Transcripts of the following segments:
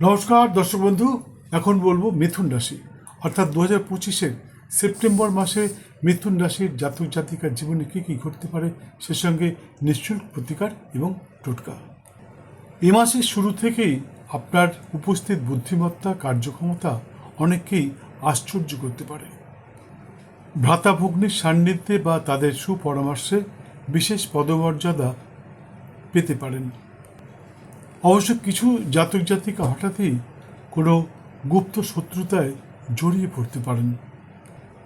নমস্কার, দর্শক বন্ধু। এখন বলব মিথুন রাশি। অর্থাৎ দু হাজার পঁচিশের সেপ্টেম্বর মাসে মিথুন রাশির জাতক জাতিকার জীবনে কী কী ঘটতে পারে, সে সঙ্গে নিশ্চুল প্রতিকার এবং টোটকা। এ মাসের শুরু থেকেই আপনার উপস্থিত বুদ্ধিমত্তা, কার্যক্ষমতা অনেককেই আশ্চর্য করতে পারে। ভ্রাতা ভগ্নির সান্নিধ্যে বা তাদের সুপরামর্শে বিশেষ পদমর্যাদা পেতে পারেন। অবশ্য কিছু জাতক জাতিকা হঠাৎই কোনো গুপ্ত শত্রুতায় জড়িয়ে পড়তে পারেন।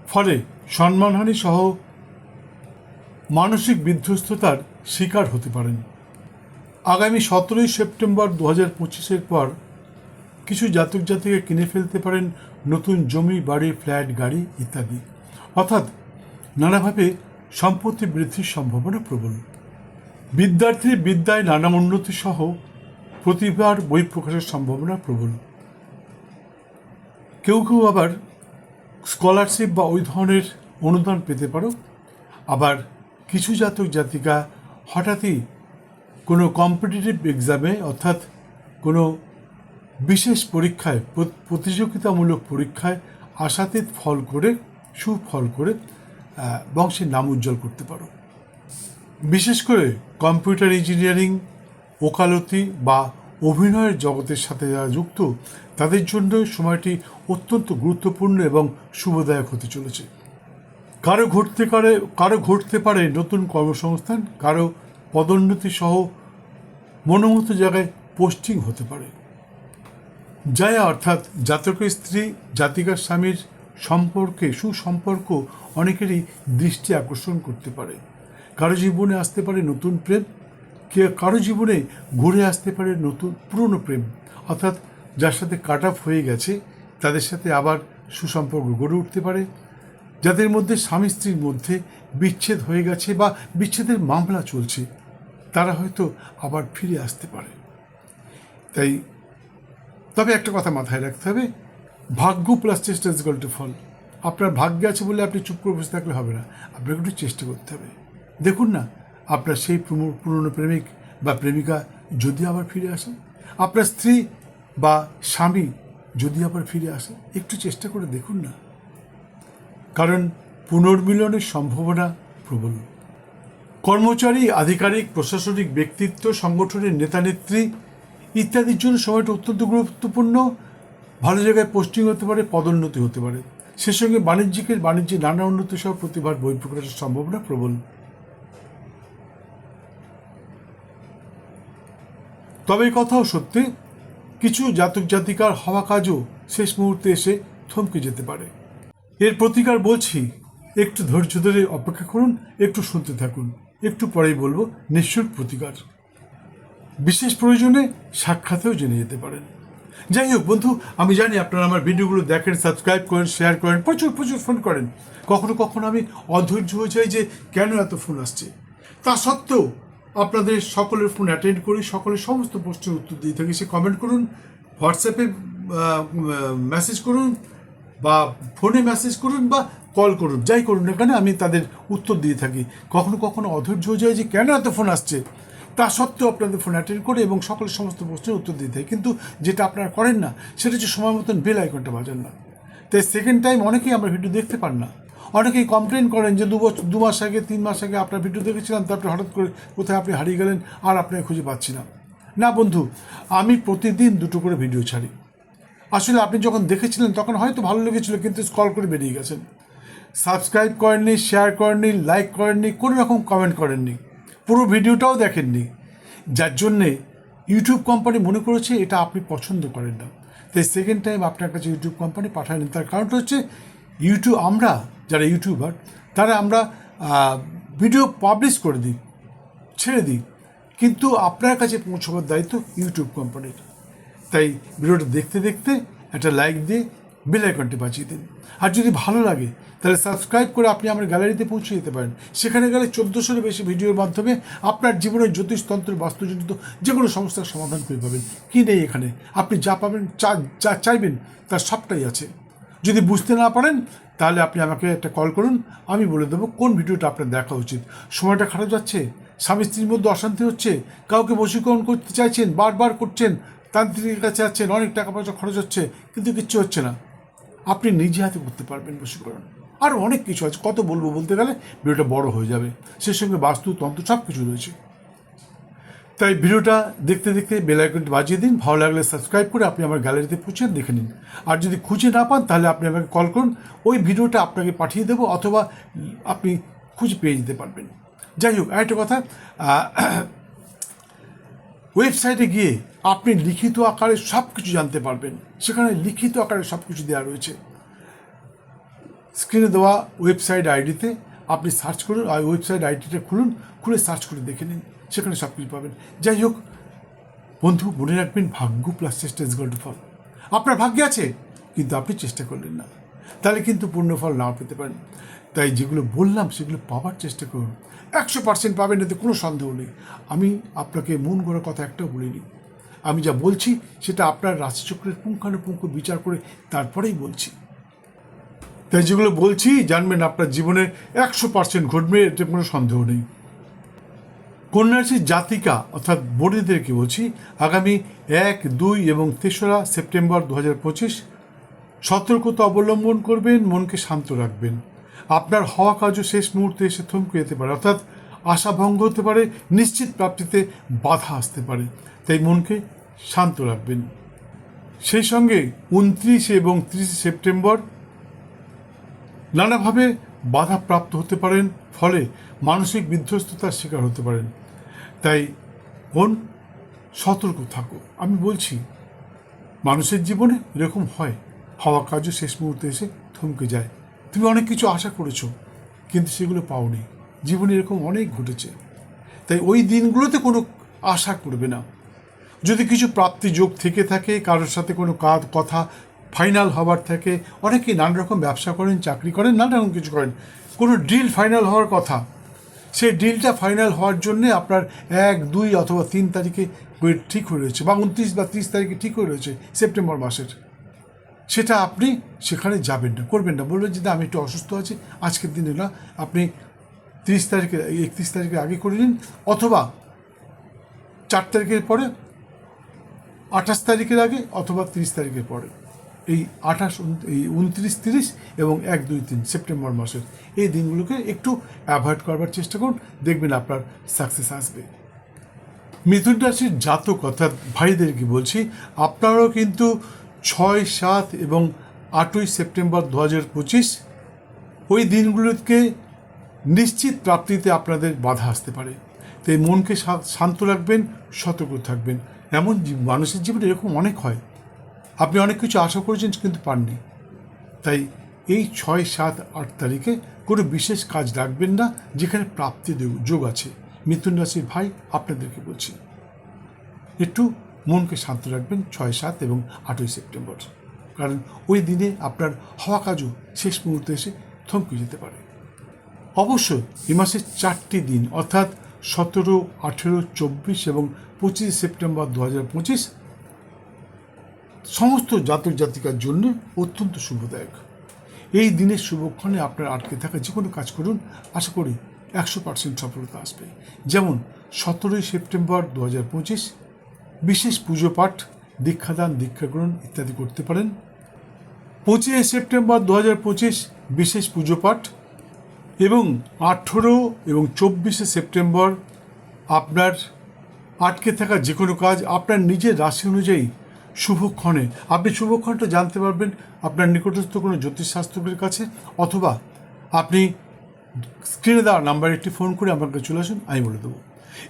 ফলে সম্মানহানি সহ মানসিক বিধ্বস্ততার শিকার হতে পারেন। আগামী সতেরোই সেপ্টেম্বর দু হাজার পঁচিশের পর কিছু জাতক জাতিকা কিনে ফেলতে পারেন নতুন জমি, বাড়ি, ফ্ল্যাট, গাড়ি ইত্যাদি। অর্থাৎ নানাভাবে সম্পত্তি বৃদ্ধির সম্ভাবনা প্রবল। বিদ্যার্থীর বিদ্যায় নানা উন্নতি সহ প্রতিভার বই প্রকাশের সম্ভাবনা প্রবল। কেউ কেউ আবার স্কলারশিপ বা ওই ধরনের অনুদান পেতে পারো। আবার কিছু জাতক জাতিকা হঠাৎই কোনো কম্পিটিটিভ এক্সামে অর্থাৎ কোনো বিশেষ পরীক্ষায় প্রতিযোগিতামূলক পরীক্ষায় আশাতীত ফল করে, সুফল করে বংশের নাম উজ্জ্বল করতে পারো। বিশেষ করে কম্পিউটার ইঞ্জিনিয়ারিং ওকালতি বা অভিনয়ের জগতের সাথে যারা যুক্ত, তাদের জন্য সময়টি অত্যন্ত গুরুত্বপূর্ণ এবং শুভদায়ক হতে চলেছে। কারও ঘটতে পারে, কারও ঘটতে পারে নতুন কর্মসংস্থান, কারও পদোন্নতি সহ মনোমতো জায়গায় পোস্টিং হতে পারে। যায়া অর্থাৎ জাতকের স্ত্রী, জাতিকার স্বামীর সম্পর্কে সুসম্পর্ক অনেকেরই দৃষ্টি আকর্ষণ করতে পারে। কারও জীবনে আসতে পারে নতুন প্রেম কারও জীবনে ঘুরে আসতে পারে নতুন পুরনো প্রেম। অর্থাৎ যার সাথে কাট অফ হয়ে গেছে, তাদের সাথে আবার সুসম্পর্ক গড়ে উঠতে পারে। যাদের মধ্যে স্বামী স্ত্রীর মধ্যে বিচ্ছেদ হয়ে গেছে বা বিচ্ছেদের মামলা চলছে, তারা হয়তো আবার ফিরে আসতে পারে। তাই তবে একটা কথা মাথায় রাখতে হবে, ভাগ্য প্লাস চেষ্টা ইজ টু ফল। আপনার ভাগ্যে আছে বলে আপনি চুপ করে বসে থাকলে হবে না। আপনাকে একটু চেষ্টা করতে হবে। দেখুন না আপনার সেই পুরনো- প্রেমিক বা প্রেমিকা যদি আবার ফিরে আসে? আপনার স্ত্রী বা স্বামী যদি আবার ফিরে আসে? একটু চেষ্টা করে দেখুন না। কারণ পুনর্মিলনের সম্ভাবনা প্রবল। কর্মচারী, আধিকারিক, প্রশাসনিক ব্যক্তিত্ব, সংগঠনের নেতানেত্রী ইত্যাদির জন্য সময়টা অত্যন্ত গুরুত্বপূর্ণ। ভালো জায়গায় পোস্টিং হতে পারে, পদোন্নতি হতে পারে। সে সঙ্গে বাণিজ্যিকের বাণিজ্যে নানা উন্নতি সহ প্রতিভার বই প্রকাশের সম্ভাবনা প্রবল। তবে কথাও সত্যি, কিছু জাতক জাতিকার হওয়া কাজও শেষ মুহূর্তে এসে থমকে যেতে পারে। এর প্রতিকার বলছি, একটু ধৈর্য ধরে অপেক্ষা করুন, একটু শুনতে থাকুন, একটু পরেই বলব নিশ্চুর প্রতিকার। বিশেষ প্রয়োজনে সাক্ষাতেও জেনে যেতে পারেন। যাই হোক বন্ধু, আমি জানি আপনারা আমার ভিডিওগুলো দেখেন, সাবস্ক্রাইব করেন, শেয়ার করেন, প্রচুর প্রচুর ফোন করেন। কখনো কখনো আমি অধৈর্য হয়ে যাই যে কেন এত ফোন আসছে। তা সত্ত্বেও আপনাদের সকলের ফোন অ্যাটেন্ড করি, সকলের সমস্ত প্রশ্নের উত্তর দিয়ে থাকি সে কমেন্ট করুন হোয়াটসঅ্যাপে মেসেজ করুন বা ফোনে মেসেজ করুন বা কল করুন, যাই করুন না কেন, আমি তাদের উত্তর দিয়ে থাকি। কখনো কখনো অধৈর্য হয়ে যায় যে, কেন এত ফোন আসছে? তা সত্ত্বেও আপনাদের ফোন অ্যাটেন্ড করে এবং সকলের সমস্ত প্রশ্নের উত্তর দিয়ে থাকি। কিন্তু যেটা আপনারা করেন না, সেটা হচ্ছে সময় মতন বেল আইকনটা বাজান না। তাই সেকেন্ড টাইম অনেকেই আমরা ভিডিও দেখতে পান না। অনেকেই কমপ্লেন করেন যে দু বছর দু মাস আগে, তিন মাস আগে আপনার ভিডিও দেখেছিলাম, তারপরে হঠাৎ করে কোথায় আপনি হারিয়ে গেলেন আর আপনাকে খুঁজে পাচ্ছি না। না বন্ধু, আমি প্রতিদিন দুটো করে ভিডিও ছাড়ি। আসলে আপনি যখন দেখেছিলেন, তখন হয়তো ভালো লেগেছিল, কিন্তু স্কল করে বেরিয়ে গেছেন। সাবস্ক্রাইব করেননি শেয়ার করেননি লাইক করেননি, কোনো রকম কমেন্ট করেননি। পুরো ভিডিওটাও দেখেননি। যার জন্যে ইউটিউব কোম্পানি মনে করেছে এটা আপনি পছন্দ করেন না। তাই সেকেন্ড টাইম আপনার কাছে ইউটিউব কোম্পানি পাঠায়নি তার কারণটা হচ্ছে ইউটিউব আমরা যারা ইউটিউবার তারা আমরা ভিডিও পাবলিশ করে দিই, ছেড়ে দিই। কিন্তু আপনার কাছে পৌঁছবার দায়িত্ব ইউটিউব কোম্পানির তাই ভিডিওটা দেখতে দেখতে একটা লাইক দিয়ে বেল আইকনটি বাঁচিয়ে দিন। আর যদি ভালো লাগে, তাহলে সাবস্ক্রাইব করে আপনি আমার গ্যালারিতে পৌঁছে যেতে পারেন। সেখানে গেলে চোদ্দোশোর বেশি ভিডিওর মাধ্যমে আপনার জীবনের জ্যোতিষতন্ত্র বাস্তুজনিত যে কোনো সমস্যার সমাধান করে পাবেন। কি নেই এখানে? আপনি যা পাবেন, চা- যা চাইবেন, তার সবটাই আছে। যদি বুঝতে না পারেন, তাহলে আপনি আমাকে একটা কল করুন, আমি বলে দেবো কোন ভিডিওটা আপনার দেখা উচিত। সময়টা খারাপ যাচ্ছে, স্বামী স্ত্রীর মধ্যে অশান্তি হচ্ছে, কাউকে বশীকরণ করতে চাইছেন, বারবার করছেন, তান্ত্রিকের কাছে যাচ্ছেন, অনেক টাকা পয়সা খরচ হচ্ছে, কিন্তু কিচ্ছু হচ্ছে না। আপনি নিজে হাতে করতে পারবেন বশীকরণ। আরও অনেক কিছু আছে, কত বলব বলতে গেলে, ভিডিওটা বড় হয়ে যাবে। সেই সঙ্গে বাস্তু, তন্ত্র সব কিছু রয়েছে। তাই ভিডিওটা দেখতে দেখতে বেল আইকনটি বাজিয়ে দিন। ভালো লাগলে সাবস্ক্রাইব করে আপনি আমার গ্যালারিতে পৌঁছে দেখে নিন। আর যদি খুঁজে না পান, তাহলে আপনি আমাকে কল করুন। ওই ভিডিওটা আপনাকে পাঠিয়ে দেবো অথবা আপনি খুঁজে পেয়ে যেতে পারবেন। যাই হোক, আরেকটা কথা ওয়েবসাইটে গিয়ে আপনি লিখিত আকারে সব কিছু জানতে পারবেন। সেখানে লিখিত আকারে সব কিছু দেওয়া রয়েছে। স্ক্রিনে দেওয়া ওয়েবসাইট আইডিতে আপনি সার্চ করুন। ওয়েবসাইট আইডিটা খুলুন। খুলে সার্চ করে দেখে নিন। সেখানে সব কিছু পাবেন। যাই হোক, বন্ধু, মনে রাখবেন ভাগ্য প্লাস চেষ্টা ইজ টু ফল। আপনার ভাগ্যে আছে, কিন্তু আপনি চেষ্টা করলেন না। তাহলে কিন্তু পূর্ণ ফল নাও পেতে পারেন। তাই যেগুলো বললাম, সেগুলো পাওয়ার চেষ্টা করুন। একশো পার্সেন্ট পাবেন, এতে কোনো সন্দেহ নেই। আমি আপনাকে মন করার কথা একটাও বলিনি। আমি যা বলছি, সেটা আপনার রাশিচক্রের পুঙ্খানুপুঙ্খ বিচার করে তারপরেই বলছি। তাই যেগুলো বলছি, জানবেন আপনার জীবনে একশো পার্সেন্ট ঘটবে, এতে কোনো সন্দেহ নেই। কন্যা রাশির জাতিকা, অর্থাৎ বোনেদেরকে বলছি, আগামী এক, দুই এবং তেসরা সেপ্টেম্বর দু হাজার পঁচিশ সতর্কতা অবলম্বন করবেন, মনকে শান্ত রাখবেন। আপনার হওয়া কাজও শেষ মুহূর্তে এসে থমকে যেতে পারে, অর্থাৎ আশা ভঙ্গ হতে পারে, নিশ্চিত প্রাপ্তিতে বাধা আসতে পারে, তাই মনকে শান্ত রাখবেন। সেই সঙ্গে উনত্রিশ এবং ত্রিশে সেপ্টেম্বর নানাভাবে বাধাপ্রাপ্ত হতে পারেন, ফলে মানসিক বিধ্বস্ততার শিকার হতে পারেন। তাই কোন সতর্ক থাকো। আমি বলছি, মানুষের জীবনে এরকম হয়, হওয়া কাজও শেষ মুহূর্তে এসে থমকে যায়। তুমি অনেক কিছু আশা করেছ, কিন্তু সেগুলো পাওনি। জীবনে এরকম অনেক ঘটেছে। তাই ওই দিনগুলোতে কোনো আশা করবে না। যদি কিছু প্রাপ্তি যোগ থেকে থাকে, কারোর সাথে কোনো কাজ, কথা ফাইনাল হওয়ার থাকে, অনেকেই নানা রকম ব্যবসা করেন, চাকরি করেন নানা রকম কিছু করেন। কোনো ডিল ফাইনাল হওয়ার কথা সেই ডিলটা ফাইনাল হওয়ার জন্যে আপনার এক দুই অথবা তিন তারিখে ঠিক হয়ে রয়েছে বা উনত্রিশ বা তিরিশ তারিখে ঠিক হয়ে রয়েছে সেপ্টেম্বর মাসের। সেটা আপনি সেখানে যাবেন না করবেন না। বলবেন যে না, আমি একটু অসুস্থ আছি আজকের দিনে না আপনি তিরিশ তারিখে একত্রিশ তারিখের আগে করে নিন অথবা চার তারিখের পরে আঠাশ তারিখের আগে অথবা তিরিশ তারিখের পরে। এই আঠাশ এই উনত্রিশ তিরিশ এবং এক দুই তিন সেপ্টেম্বর মাসের। এই দিনগুলোকে একটু অ্যাভয়েড করবার চেষ্টা করুন, দেখবেন আপনার সাকসেস আসবে। মিথুন রাশির জাতক অর্থাৎ ভাইদেরকে বলছি, আপনারাও কিন্তু ছয়, সাত এবং আটই সেপ্টেম্বর দু হাজার পঁচিশ ওই দিনগুলোকে নিশ্চিত প্রাপ্তিতে আপনাদের বাধা আসতে পারে। তাই মনকে শান্ত রাখবেন, সতর্ক থাকবেন। এমন মানুষের জীবনে এরকম অনেক হয়। আপনি অনেক কিছু আশা করেছেন কিন্তু পাননি। তাই এই ছয়, সাত, আট তারিখে কোনো বিশেষ কাজ রাখবেন না, যেখানে প্রাপ্তি যোগ আছে। মিথুন রাশির ভাই আপনাদেরকে বলছি। একটু মনকে শান্ত রাখবেন ছয়, সাত এবং আটই সেপ্টেম্বর। কারণ ওই দিনে আপনার হওয়া কাজও শেষ মুহূর্তে এসে থমকে যেতে পারে। অবশ্য এ মাসের চারটি দিন, অর্থাৎ সতেরো, আঠেরো, চব্বিশ এবং পঁচিশে সেপ্টেম্বর দু হাজার পঁচিশ সমস্ত জাতক জাতিকার জন্য অত্যন্ত শুভদায়ক। এই দিনের শুভক্ষণে আপনার আটকে থাকা যে কোনো কাজ করুন, আশা করি একশো পার্সেন্ট সফলতা আসবে। যেমন সতেরোই সেপ্টেম্বর দু হাজার পঁচিশ, বিশেষ পুজো পাঠ, দীক্ষাদান, দীক্ষা গ্রহণ ইত্যাদি করতে পারেন। পঁচিশে সেপ্টেম্বর দু হাজার পঁচিশ, বিশেষ পুজো পাঠ এবং আঠেরো এবং চব্বিশে সেপ্টেম্বর আপনার আটকে থাকা যে কোনো কাজ আপনার নিজের রাশি অনুযায়ী শুভক্ষণে। আপনি শুভক্ষণটা জানতে পারবেন আপনার নিকটস্থ কোনো জ্যোতিষশাস্ত্রকের কাছে, অথবা আপনি স্ক্রিনে দেওয়া নাম্বারে একটি ফোন করে আমার কাছে চলে আসুন, আমি বলে দেবো।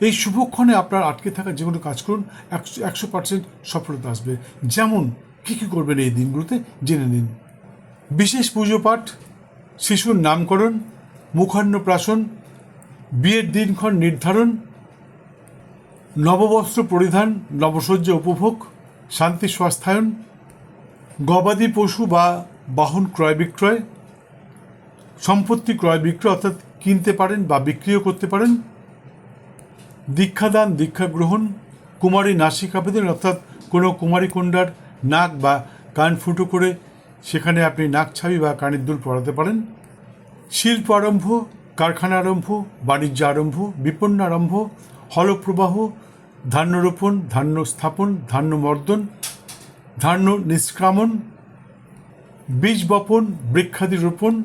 এই শুভক্ষণে আপনার আটকে থাকা যে কোনো কাজ করুন, একশো একশো পার্সেন্ট সফলতা আসবে। যেমন, কী কী করবেন এই দিনগুলোতে, জেনে নিন। বিশেষ পুজো পাঠ, শিশুর নামকরণ মুখান্নপ্রাশন বিয়ের দিনক্ষণ নির্ধারণ, নববস্ত্র পরিধান, নবসজ্জা উপভোগ শান্তি স্বাস্থ্যায়ন, গবাদি পশু বা বাহন ক্রয় বিক্রয়, সম্পত্তি ক্রয় বিক্রয় অর্থাৎ কিনতে পারেন বা বিক্রিও করতে পারেন, দীক্ষাদান দীক্ষা গ্রহণ কুমারী নাসিক আবেদন অর্থাৎ কোনো কুমারী কন্যার নাক বা কান ফুটো করে সেখানে আপনি নাক ছাবি বা কানের দুল পরাতে পারেন, শিল্প আরম্ভ, কারখানা আরম্ভ, বাণিজ্য আরম্ভ বিপন্ন আরম্ভ, হলপ্রবাহ ধান্য রোপণ ধান্য স্থাপন ধান্য মর্দন ধান্য নিষ্ক্রামণ বীজ বপন বৃক্ষাদি রোপণ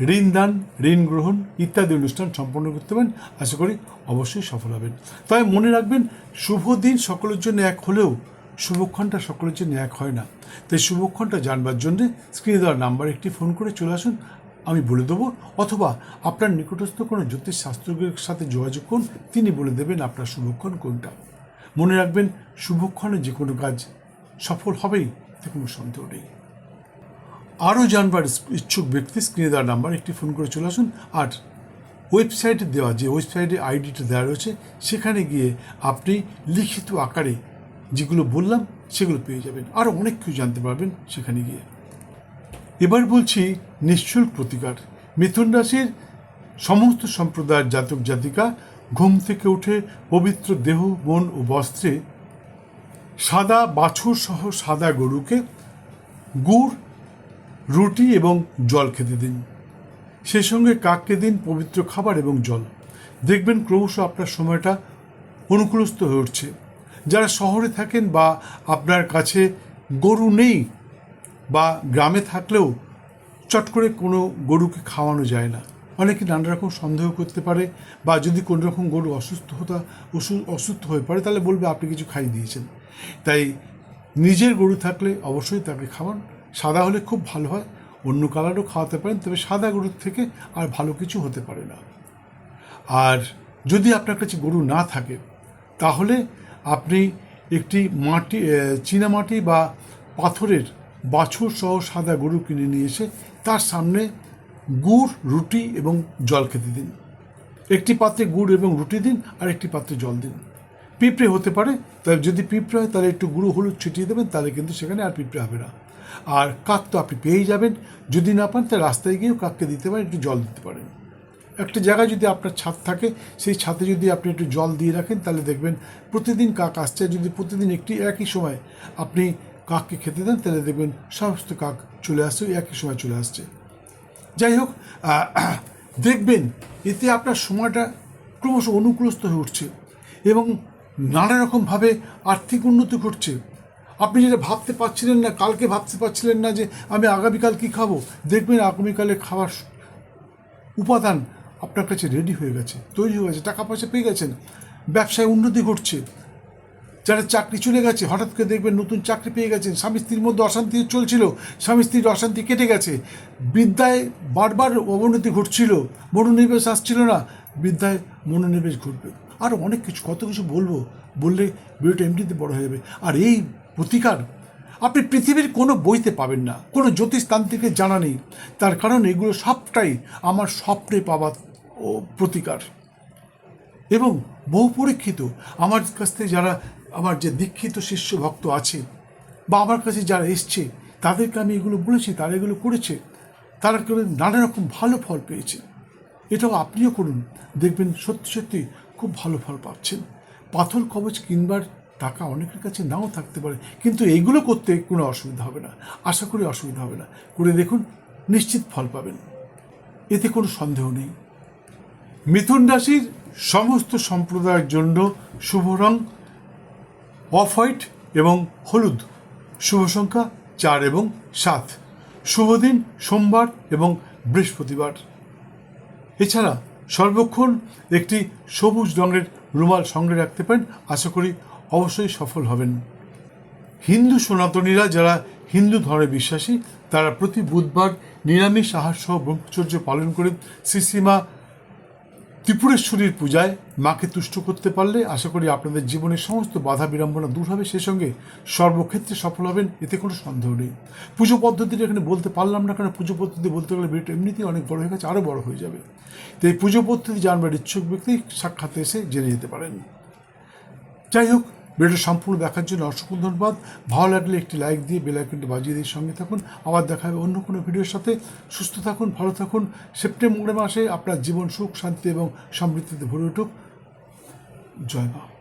ঋণ দান ঋণ গ্রহণ ইত্যাদি অনুষ্ঠান সম্পন্ন করতে পারেন। আশা করি অবশ্যই সফল হবেন। তবে মনে রাখবেন, শুভ দিন সকলের জন্য এক হলেও শুভক্ষণটা সকলের জন্য এক হয় না। তাই শুভক্ষণটা জানবার জন্য স্ক্রিনে দেওয়ার নাম্বার একটি ফোন করে চলে আসুন। আমি বলে দেবো, অথবা আপনার নিকটস্থ কোনো জ্যোতিষ শাস্ত্রজ্ঞের সাথে যোগাযোগ করুন, তিনি বলে দেবেন আপনার শুভক্ষণ কোনটা। মনে রাখবেন, শুভক্ষণে যে কোনো কাজ সফল হবেই এতে কোনো সন্দেহ নেই। আরও জানবার ইচ্ছুক ব্যক্তি স্ক্রিনে দেওয়ার নাম্বার, একটি ফোন করে চলে আসুন, আর ওয়েবসাইটে দেওয়া, যে ওয়েবসাইটে আইডিটা দেওয়া রয়েছে, সেখানে গিয়ে আপনি লিখিত আকারে যেগুলো বললাম, সেগুলো পেয়ে যাবেন। আরও অনেক কিছু জানতে পারবেন সেখানে গিয়ে। এবার বলছি নিশ্চুল্ক প্রতিকার। মিথুন রাশির সমস্ত সম্প্রদায়ের জাতক জাতিকা ঘুম থেকে উঠে পবিত্র দেহ, মন ও বস্ত্রে সাদা বাছুর সহ সাদা গরুকে গুড়, রুটি এবং জল খেতে দিন। সেই সঙ্গে কাককে দিন পবিত্র খাবার এবং জল। দেখবেন ক্রমশ আপনার সময়টা অনুকূলস্থ হয়ে উঠছে। যারা শহরে থাকেন বা আপনার কাছে গরু নেই বা গ্রামে থাকলেও চট করে কোনো গরুকে খাওয়ানো যায় না। অনেকে নানা রকম সন্দেহ করতে পারে বা যদি কোনো রকম গরু অসুস্থ হতা অসু- অসুস্থ হয়ে পড়ে, তাহলে বলবে, আপনি কিছু খাইয়ে দিয়েছেন। তাই নিজের গরু থাকলে অবশ্যই তাকে খাওয়ান। সাদা হলে খুব ভালো হয়, অন্য কালারও খাওয়াতে পারেন, তবে সাদা গরুর থেকে আর ভালো কিছু হতে পারে না। আর যদি আপনার কাছে গরু না থাকে, তাহলে আপনি একটি মাটি চীনামাটি বা পাথরের বাছুর সহ সাদা গরু কিনে নিয়ে এসে তার সামনে গুড়, রুটি এবং জল খেতে দিন। একটি পাত্রে গুড় এবং রুটি দিন, আর একটি পাত্রে জল দিন। পিঁপড়ে হতে পারে তাহলে যদি পিঁপড়ে হয়, তাহলে একটু গুঁড়ো হলুদ ছিটিয়ে দেবেন, তাহলে কিন্তু সেখানে আর পিঁপড়ে হবে না। আর কাক তো আপনি পেয়েই যাবেন, যদি না পান, তাহলে রাস্তায় গিয়েও কাককে দিতে পারেন, একটু জল দিতে পারেন। একটা জায়গায় যদি আপনার ছাদ থাকে, সেই ছাদে যদি আপনি একটু জল দিয়ে রাখেন, তাহলে দেখবেন প্রতিদিন কাক আসছে যদি প্রতিদিন একটি একই সময় আপনি কাককে খেতে দেন, তাহলে দেখবেন সমস্ত কাক চলে আসছে একই সময় চলে আসছে। যাই হোক দেখবেন এতে আপনার সময়টা ক্রমশ অনুকূলস্থ হয়ে উঠছে এবং নানা রকমভাবে আর্থিক উন্নতি ঘটছে। আপনি যেটা ভাবতে পারছিলেন না, কালকে ভাবতে পারছিলেন না যে আমি আগামীকাল কী খাব, দেখবেন আগামীকালে খাবার উপাদান আপনার কাছে রেডি হয়ে গেছে, তৈরি হয়ে গেছে, টাকা পয়সা পেয়ে গেছেন, ব্যবসায় উন্নতি ঘটছে। যারা চাকরি চলে গেছে, হঠাৎ করে দেখবেন নতুন চাকরি পেয়ে গেছেন। স্বামী স্ত্রীর মধ্যে অশান্তি চলছিল, স্বামী স্ত্রীর অশান্তি কেটে গেছে। বিদ্যায় বারবার অবনতি ঘটছিল, মনোনিবেশ আসছিল না, বিদ্যায় মনোনিবেশ ঘটবে। আর অনেক কিছু, কত কিছু বলব, বললে ভিডিওটা এমনিতে বড় হয়ে যাবে। আর এই প্রতিকার আপনি পৃথিবীর কোনো বইতে পাবেন না, কোনো জ্যোতিষতান্ত্রিকের জানা নেই। তার কারণ এগুলো সবটাই আমার স্বপ্নে পাওয়া প্রতিকার। এবং বহু পরীক্ষিত, আমার কাছ থেকে যারা আমার যে দীক্ষিত শিষ্য ভক্ত আছে, বা আমার কাছে যারা এসছে, তাদেরকে আমি এগুলো বলেছি, তারা এগুলো করেছে, তারা কেউ নানা রকম ভালো ফল পেয়েছে। এটাও আপনিও করুন। দেখবেন সত্যি সত্যি খুব ভালো ফল পাচ্ছেন। পাথর কবচ কিনবার টাকা অনেকের কাছে নাও থাকতে পারে, কিন্তু এইগুলো করতে কোনো অসুবিধা হবে না। আশা করি অসুবিধা হবে না। করে দেখুন, নিশ্চিত ফল পাবেন। এতে কোনো সন্দেহ নেই। মিথুন রাশির সমস্ত সম্প্রদায়ের জন্য শুভ রং অফ হোয়াইট এবং হলুদ। শুভ সংখ্যা চার এবং সাত। শুভ দিন সোমবার এবং বৃহস্পতিবার। এছাড়া সর্বক্ষণ একটি সবুজ রঙের রুমাল সঙ্গে রাখতে পারেন। আশা করি অবশ্যই সফল হবেন। হিন্দু সনাতনীরা যারা হিন্দু ধর্মে বিশ্বাসী, তারা প্রতি বুধবার নিরামিষ আহার সহ ব্রহ্মচর্য পালন করে শ্রীশ্রীমা ত্রিপুরেশ্বরীর পূজায় মাকে তুষ্ট করতে পারলে আশা করি আপনাদের জীবনের সমস্ত বাধা বিড়ম্বনা দূর হবে। সে সঙ্গে সর্বক্ষেত্রে সফল হবেন, এতে কোনো সন্দেহ নেই। পুজো পদ্ধতিটা এখানে বলতে পারলাম না, কারণ পুজো পদ্ধতি বলতে গেলে ভিডিওটা এমনিতেই অনেক বড় হয়ে গেছে আরও বড় হয়ে যাবে। তো এই পুজো পদ্ধতি জানবার ইচ্ছুক ব্যক্তি সাক্ষাতে এসে জেনে যেতে পারেন। যাই হোক ভিডিওটা সম্পূর্ণ দেখার জন্য অসংখ্য ধন্যবাদ। ভালো লাগলে একটি লাইক দিয়ে বেলাইকনটি বাজিয়ে দিয়ে সঙ্গে থাকুন। আবার দেখা হবে অন্য কোনো ভিডিওর সাথে। সুস্থ থাকুন, ভালো থাকুন। সেপ্টেম্বর মাসে আপনার জীবন সুখ, শান্তি এবং সমৃদ্ধিতে ভরে উঠুক। জয় মা।